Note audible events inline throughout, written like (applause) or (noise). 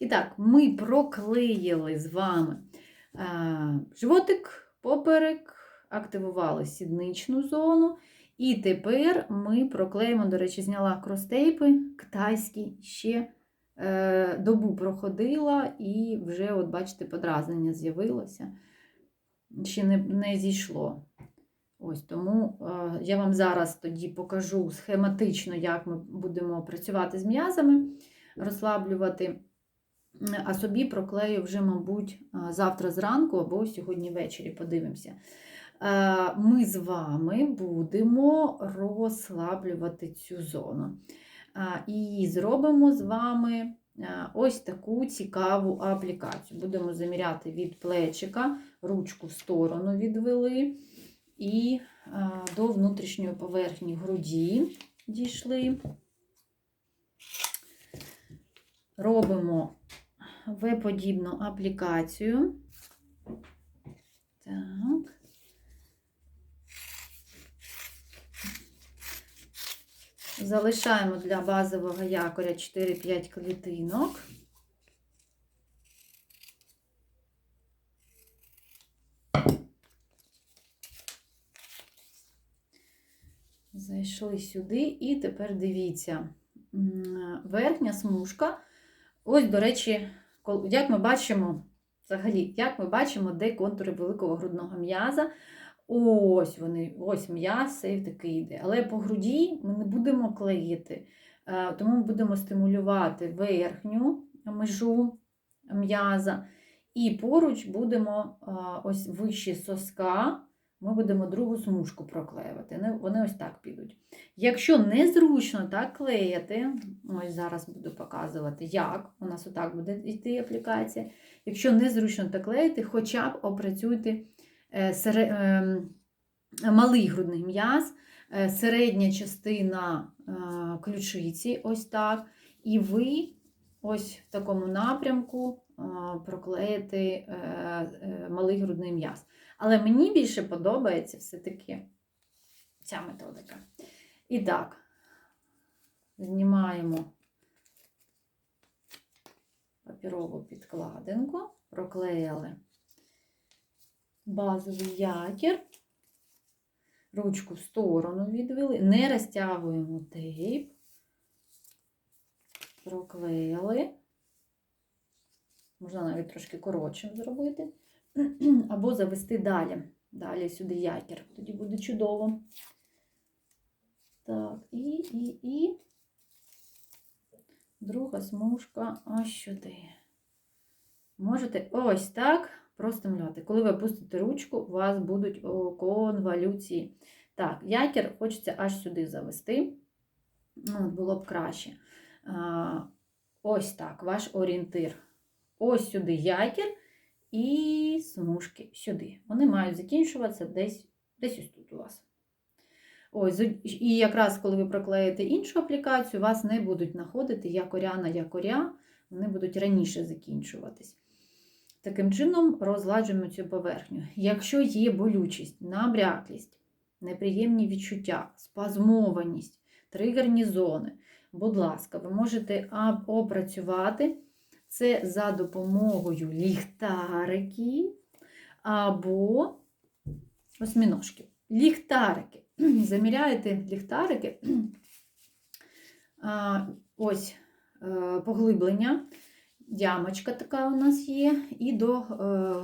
І так, ми проклеїли з вами е, животик, поперек, активували сідничну зону. І тепер ми проклеїмо, до речі, зняла кростейпи китайські, ще е, добу проходила, і вже, от бачите, подразнення з'явилося. Ще не, не зійшло. Ось тому е, я вам зараз тоді покажу схематично, як ми будемо працювати з м'язами, розслаблювати. А собі проклею вже, мабуть, е, завтра зранку або сьогодні ввечері подивимося. Е, Ми з вами будемо розслаблювати цю зону. Е, І зробимо з вами ось таку цікаву аплікацію. Будемо заміряти від плечика, ручку в сторону відвели і до внутрішньої поверхні груді дійшли. Робимо В-подібну аплікацію. Так. Залишаємо для базового якоря 4-5 клітинок. Зайшли сюди, і тепер дивіться, верхня смужка. Ось, до речі, як ми бачимо, взагалі, як ми бачимо, де контури великого грудного м'яза. Ось вони, ось м'яз і такий йде. Але по груді ми не будемо клеїти, е, тому ми будемо стимулювати верхню межу м'яза. І поруч будемо е, ось вище соска, ми будемо другу смужку проклеювати. Вони- ось так підуть. Якщо незручно так клеїти, ось зараз буду показувати, як у нас отак буде йти аплікація. Якщо незручно так клеїти, хоча б опрацюйте е, ем, малий грудний м'яз, е, середня частина е, ключиці, ось так. І ви ось в такому напрямку е, проклеїте е, е, малий грудний м'яз. Але мені більше подобається все-таки ця методика. І так, знімаємо папірову підкладинку, проклеїли базовий якір, ручку в сторону відвели, не розтягуємо тейп, проклеїли. Можна навіть трошки коротшим зробити, (clears throat) або завести далі. Далі сюди якір. Тоді буде чудово. Так, і, і, і друга смужка ось сюди. Можете ось так простимулювати. Коли ви опустите ручку, у вас будуть о, конволюції. Так, якір хочеться аж сюди завести. Ну, було б краще. Ось так, ваш орієнтир. Ось сюди якір і смужки сюди. Вони мають закінчуватися десь, десь ось тут у вас. Ось, і якраз коли ви проклеїте іншу аплікацію, вас не будуть знаходити якоря на якоря, вони будуть раніше закінчуватись. Таким чином розгладжуємо цю поверхню. Якщо є болючість, набряклість, неприємні відчуття, спазмованість, тригерні зони, будь ласка, ви можете опрацювати це за допомогою ліхтариків або осьміножків. Ліхтарики. (clears throat) Заміряєте ліхтарики. (clears throat) Ось е, поглиблення. Ямочка така у нас є, і до е,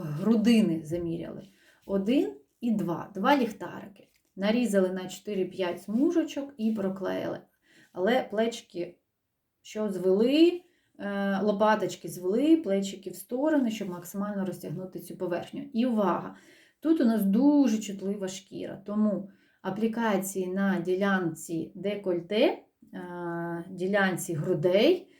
грудини заміряли. Один і два. Два ліхтарики. Нарізали на 4-5 смужечок і проклеїли. Але плечки, що звели, лопаточки звели, плечики в сторони, щоб максимально розтягнути цю поверхню. І увага! Тут у нас дуже чутлива шкіра, тому аплікації на ділянці декольте, е, ділянці грудей.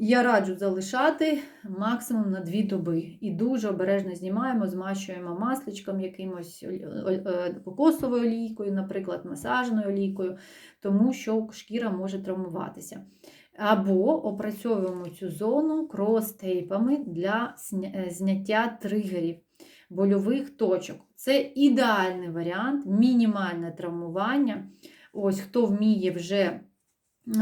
Я раджу залишати максимум на 2 доби. І дуже обережно знімаємо, змащуємо масличком якимось е, кокосовою олійкою, наприклад, масажною олійкою, тому що шкіра може травмуватися. Або опрацьовуємо цю зону крос-тейпами для е, зняття тригерів, больових точок. Це ідеальний варіант, мінімальне травмування. Ось хто вміє вже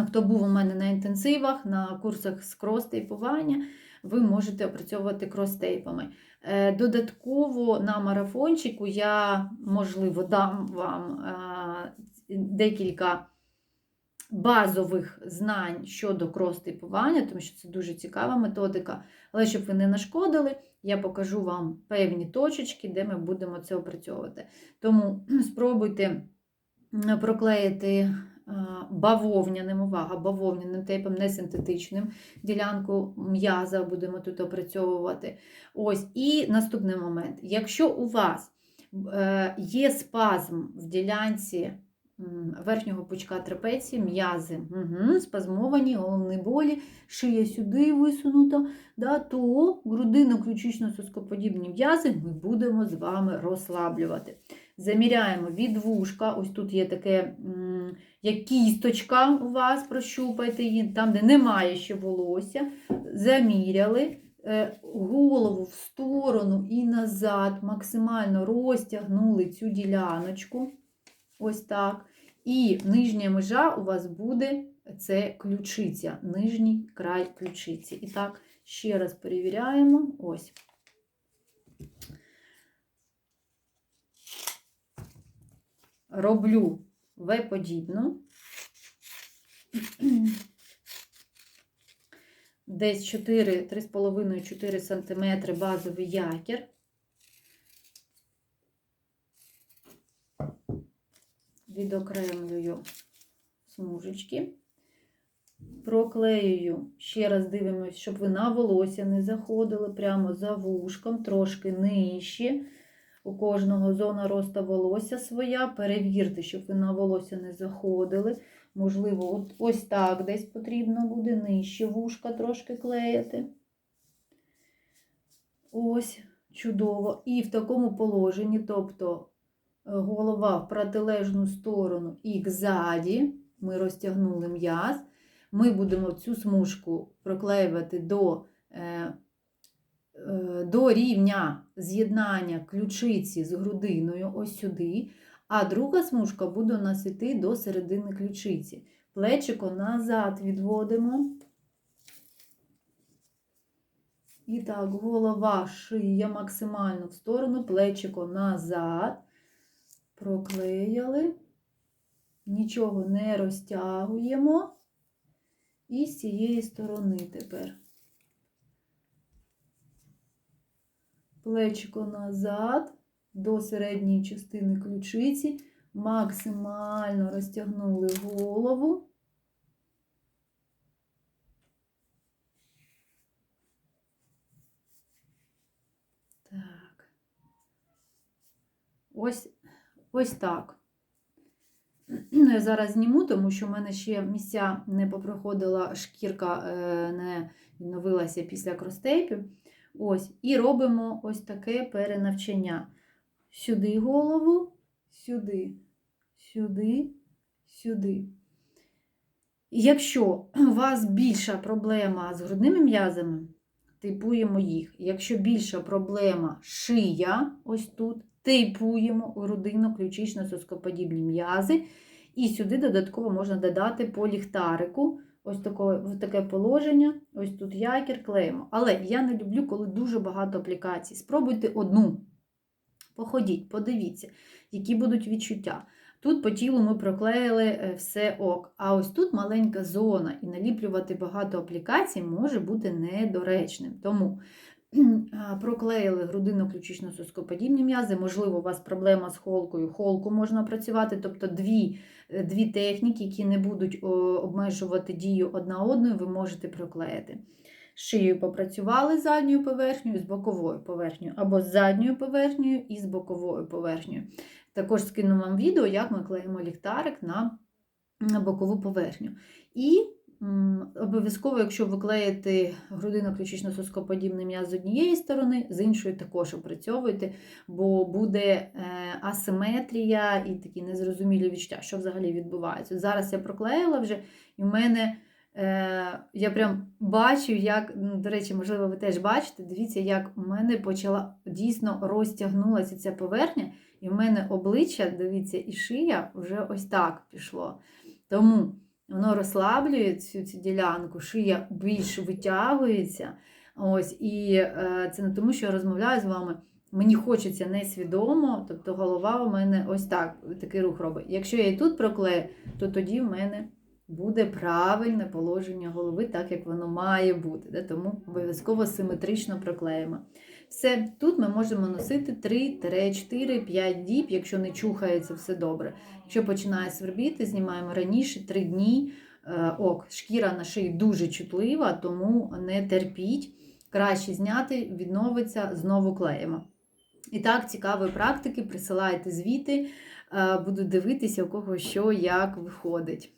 Хто був у мене на інтенсивах, на курсах з крос-тейпування, ви можете опрацьовувати крос-тейпами. Е, Додатково на марафончику я, можливо, дам вам е, декілька базових знань щодо крос-типування, тому що це дуже цікава методика. Але щоб ви не нашкодили, я покажу вам певні точечки, де ми будемо це опрацьовувати. Тому (clears throat) спробуйте проклеїти бавовняним, увага, бавовняним тейпом, не синтетичним ділянку м'яза будемо тут опрацьовувати. Ось, і наступний момент. Якщо у вас е, є спазм в ділянці верхнього пучка трапеції, м'язи, угу, спазмовані, головні болі, шия сюди висунута, да, то грудино-ключично-соскоподібні м'язи ми будемо з вами розслаблювати. Заміряємо від вушка, ось тут є таке, як кісточка у вас, прощупайте її, там, де немає ще волосся, заміряли. е, Голову в сторону і назад, максимально розтягнули цю діляночку. Ось так. І нижня межа у вас буде це ключиця, нижній край ключиці. І так, ще раз перевіряємо. Ось. Роблю В-подібну. Десь 4, 3,5-4 см базовий якір. Відокремлюю смужечки. Проклеюю, ще раз дивимося, щоб ви на волосся не заходили прямо за вушком, трошки нижче. У кожного зона росту волосся своя. Перевірте, щоб ви на волосся не заходили. Можливо, от ось так десь потрібно буде нижче вушка трошки клеїти. Ось, чудово. І в такому положенні, тобто голова в протилежну сторону і кзаді, ми розтягнули м'яз. Ми будемо цю смужку проклеювати до, е, е, до рівня з'єднання ключиці з грудиною, ось сюди. А друга смужка буде нас йти до середини ключиці. Плечико назад відводимо. І так, голова, шия максимально в сторону, плечико назад. Проклеїли. Нічого не розтягуємо. І з цієї сторони тепер. Плечико назад до середньої частини ключиці. Максимально розтягнули голову. Так. Ось, ось так. Ну, Я зараз зніму, тому що в мене ще місця не попроходила шкірка, е, не відновилася після кростейпів. Ось, І робимо ось таке перенавчання. Сюди голову, сюди, сюди, сюди. Якщо у вас більша проблема з грудними м'язами, типуємо їх. Якщо більша проблема шия, ось тут, тейпуємо грудинно-ключично-соскоподібні м'язи. І сюди додатково можна додати по ліхтарику. Ось таке, таке положення, ось тут якір, клеїмо. Але я не люблю, коли дуже багато аплікацій. Спробуйте одну. Походіть, подивіться, які будуть відчуття. Тут по тілу ми проклеїли е, все ок. А ось тут маленька зона, і наліплювати багато аплікацій може бути недоречним. Тому проклеїли грудино-ключично-соскоподібні м'язи, можливо, у вас проблема з холкою, холку можна працювати, тобто дві, е, дві техніки, які не будуть обмежувати дію одна одної, ви можете проклеїти. Шиєю попрацювали задньою поверхнею, з боковою поверхнею, або з задньою поверхнею і з боковою поверхнею. Також скину вам відео, як ми клеїмо ліхтарик на бокову поверхню. І Обов'язково, якщо ви клеїте грудино-ключично-соскоподібний м'яз з однієї сторони, з іншої також опрацьовуйте, бо буде е, асиметрія і такі незрозумілі відчуття, що взагалі відбувається. Зараз я проклеїла вже, і в мене е, я прям бачу, як, ну, до речі, можливо, ви теж бачите, дивіться, як у мене почала дійсно розтягнулася ця поверхня, і в мене обличчя, дивіться, і шия вже ось так пішло. Тому. Воно розслаблює цю, цю ділянку, шия більш витягується. Ось, і е, це не тому, що я розмовляю з вами. Мені хочеться несвідомо, тобто голова у мене ось так, такий рух робить. Якщо я і тут проклею, то тоді в мене буде правильне положення голови, так як воно має бути. Тому обов'язково симетрично проклеїмо. Все, тут ми можемо носити 3-4-5 діб, якщо не чухається все добре. Якщо починає свербіти, знімаємо раніше 3 дні. Е, Ок, шкіра на шиї дуже чутлива, тому не терпіть. Краще зняти, відновиться, знову клеїмо. І так, цікаві практики, присилайте звіти, е, буду дивитися, у кого що як виходить.